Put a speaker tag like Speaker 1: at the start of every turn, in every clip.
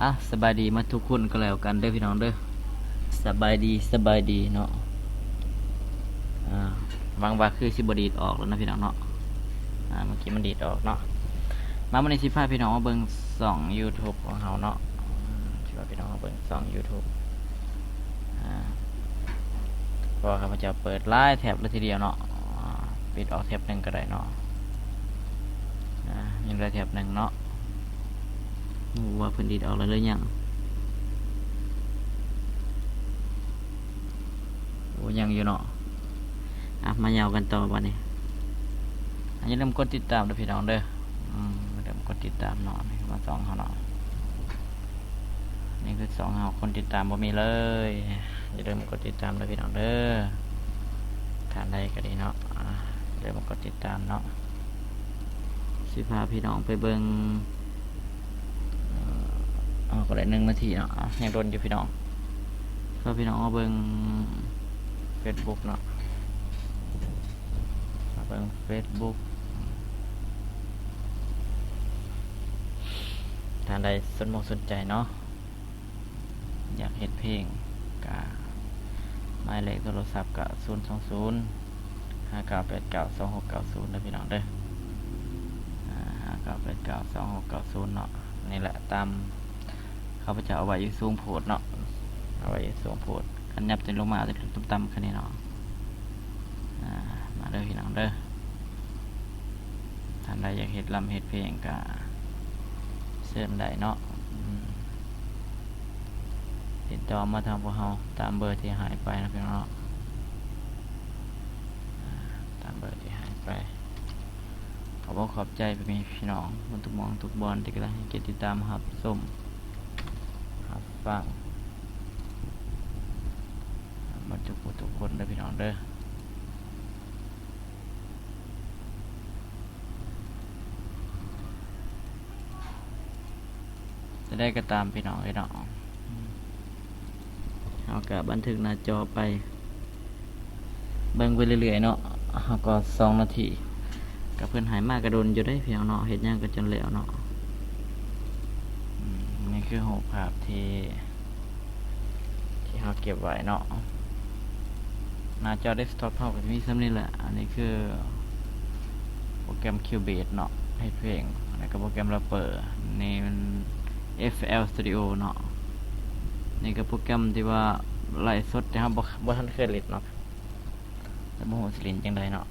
Speaker 1: อะสบายดีมาทุกคนก็แล้วกันเด้อพี่น้องเด้อสบายดีสบายดีเนาะอ่าวังว่าคือสิบดีดออกแล้วนะพี่น้องเนาะอ่าเมื่อกี้มันดีดออกเนาะมาวันนี้สิพาพี่น้องมาเบิ่งสอง YouTube ของเฮาเนาะอืมสิพาพี่น้องมาเบิ่งสอง YouTube อ่าพราะว่าข้าพเจ้าเปิดไลน์แท็บเลยทีเดียวเนาะปิดออกแท็บหนึ่งก็ได้เนาะอ่ายังได้แท็บหนึ่งเนาะ ว่าเพิ่นดีดออกแล้วเลยยังโอ้ยังอยู่เนาะอะมายาวกันต่อวันนี้อันนี้าลืมกดติดตามเด้อพี่น้องเด้ออืมอย่มกดติดตามเนาะมาสองเขาเนาะนี่คือสองเขาคนติดตามบ่มีเลยอย่าลืมกดติดตามเด้อพี่น้องเด้อทานได้ก็ดีเนาะอะอย่าลืมกดติดตามเนาะสิพาพี่น้องไปเบิ่ง เอ๋อก็ได้หนึ่งนาทีเนาะยังโดนอยู่พี่น้องก็พี่น้องเอาเบิ่งเฟซบุ๊กเนาะเอาเบิ่งเฟซบุ๊กท่านใดสนมกสนใจเนาะอยากเฮ็ดเพลงกะหมายเลขโทรศัพท์กะศูนย์สองศูนย์ห้าเก้าแปดเก้าสองหกเก้าศูนย์นะพี่น้องเด้อห้าเก้าแปดเก้าสองหกเก้าศูนย์เนาะนี่แหละตาม เขาพเจ้าเอาไว้ยสูงโพดเนาะเอาไว้สูงโพดขันยับจะลงมาจะต่ำๆแค่นี้เนาะมาเด้อพี่น้องเด้อท่านใดอยากเห็ดลำเห็ดเพลงก็เสริมได้เนาะติดต่อมาทางพวกเราตามเบอร์ที่หายไปนะพี่น้องเนาะตามเบอร์ที่หายไปขอบขอบใจไปมีพี่น้องบนทุกมองทุกบอลที่กำลังให้เกียรติดตามครับส้ม บฟังมาทุกทุกคนเด้พี่น้องเด้อจะได้ก็ตามพี่น้องไอ้น้องเอากะบันทึกหน้าจอไป เบิ่งไปเรื่อยๆเนาะเอาก็สองนาทีกับเพื่อนหายมากกระโดนอยู่ได้เพียงเนาะเห็นยังก็จนแล้วเนาะ คือหูภาพที่ ที่เราเก็บไว้เนาะหน้าจอเดสก์ท็อปเขาก็จะมีซ้ำนี่แหละ อันนี้คือ โปรแกรม Cubase เนาะให้เพลง แล้วก็โปรแกรม Rapper นี่มัน FL Studio เนาะนี่ก็โปรแกรมที่ว่าไลฟ์สดที่เราบ่บ่ทันเคยเล่นเนาะแต่บ่ฮู้สิเล่นจังไดเนาะ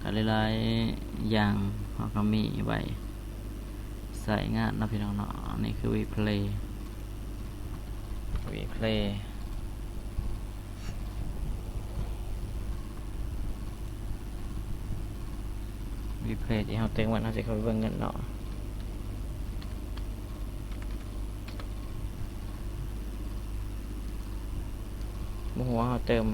Speaker 1: ก็หลายๆอย่างเขาก็มีไว้ ใส่งานนะพี่น้องเนาะอันนี่คือ WePlay WePlay วีเพลย์ที่เขาเต็งวันเขาจะเข้าเบิ่งเงินเนาะมหัวเขาเติม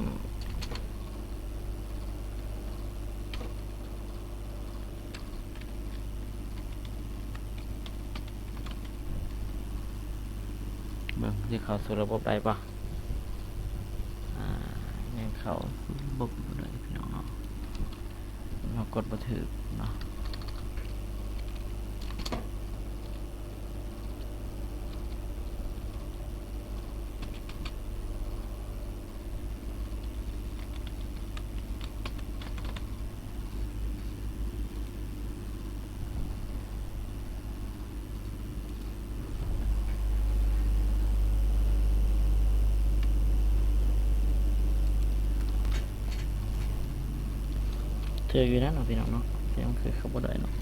Speaker 1: นี่เขาสู่ระบบได้ปะอ่ายังเขาระบบบ่ได้พี่น้องเนาะมากดบันทึกเนาะ เธออยู่นั่นเนาะพี่น้องเนาะเสียงคือเขาบ่ได้เนาะ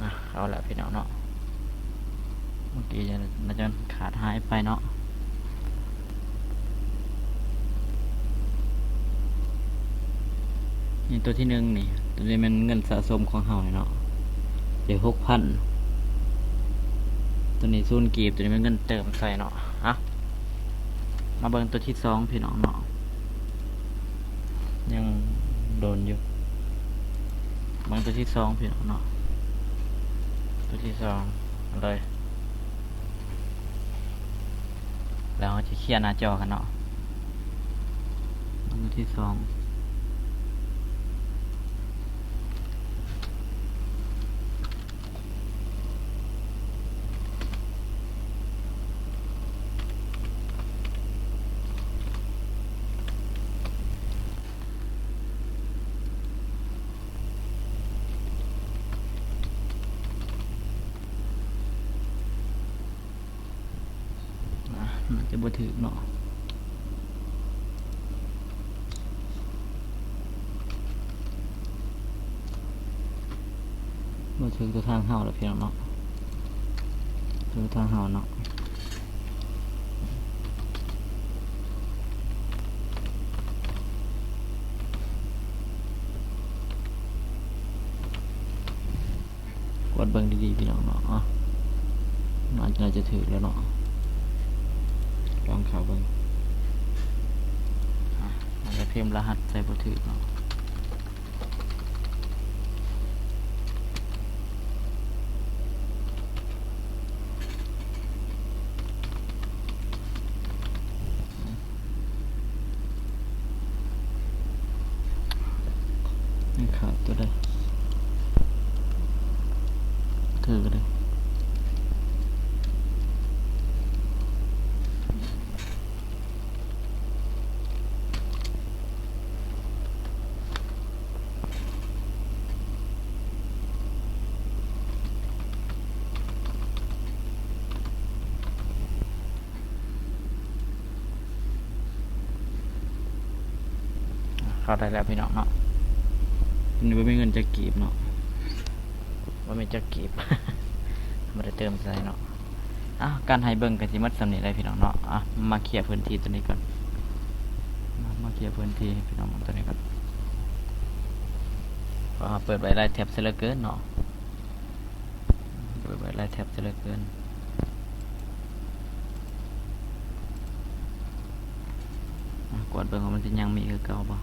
Speaker 1: อะเอาละพี่น้องเนาะเมื่อกี้จะน่าจะขาดหายไปเนาะ นี่ตัวที่หนึ่งนี่ ตัวนี้มันเงินสะสมของเฮาเนาะเดี๋ยวหกพันตัวนี้ซูนกีบตัวนี้มันเงินเติมใส่เนาะอะมาเบิ่งตัวที่สองพี่น้องเนาะยังโดนอยู่เบิ่งตัวที่สองพี่น้องเนาะตัวที่สองเอาเลยแล้วเราจะเคลียร์หน้าจอกันเนาะตัวที่สอง อะมัน จะบ่ถึกเนาะบ่ถึกตัวทางเฮาแล้วพี่น้องเนาะตัวทางเฮาเนาะกดเบิ่งดีๆพี่น้องเนาะอะน่าจะถึกแล้วเนาะ ลองเข้าเบิ่งอะมันจะพิมพ์รหัสใส่บ่ถือเนาะนี่ขาวตัวใดถือเลย เข้าได้แล้วพี่น้องเนาะนี่ว่ามีเงินจะกีบเนาะว่าไมีจะกีบมาได้เติมใส่เนาะอะการให้เบิ่งกันสิมัดสำนีได้พี่น้องเนาะอะมาเคลียร์พื้นที่ตัวนี้ก่อนมาเคลียร์พื้นที่พี่น้องตัวนี้ก่อนเพราวเปิดไว้ไล่แท็บเสลือเกินเนาะเปิดไว้ไล่แท็บเสลือเกินอะกดเบิ่งว่ามันจะยังมีคือเก่าบ่ อ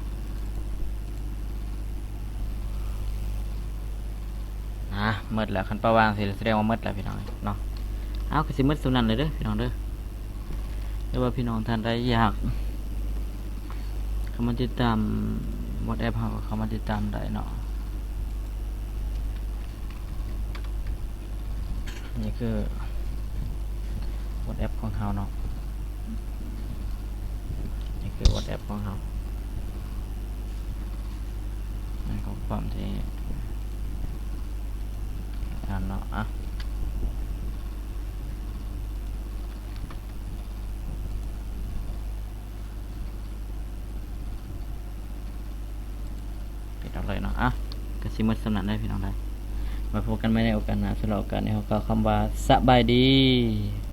Speaker 1: ะ มืดแล้วคันประวางสิแสดงว่ามืดแล้วพี่น้องเนาะเอาก็สิมืดสุนันเลยเด้อพี่น้องเด้อหรือว่าพี่น้องท่านใดอยากเข้ามาติดตามหมดแอปเฮาเข้ามาติดตามได้เนาะนี่คือหมดแอปของเฮาเนาะนี่คือหมดแอปของเฮานี่ของความที่ ทานเนาะอะปิดเอาเลยเนาะอะกระซิมัดสำนักได้พี่น้องได้มาพบกันไม่ในโอกาสหน้าสำหรับโอกาสนี้เขาก็คำว่าสบายดี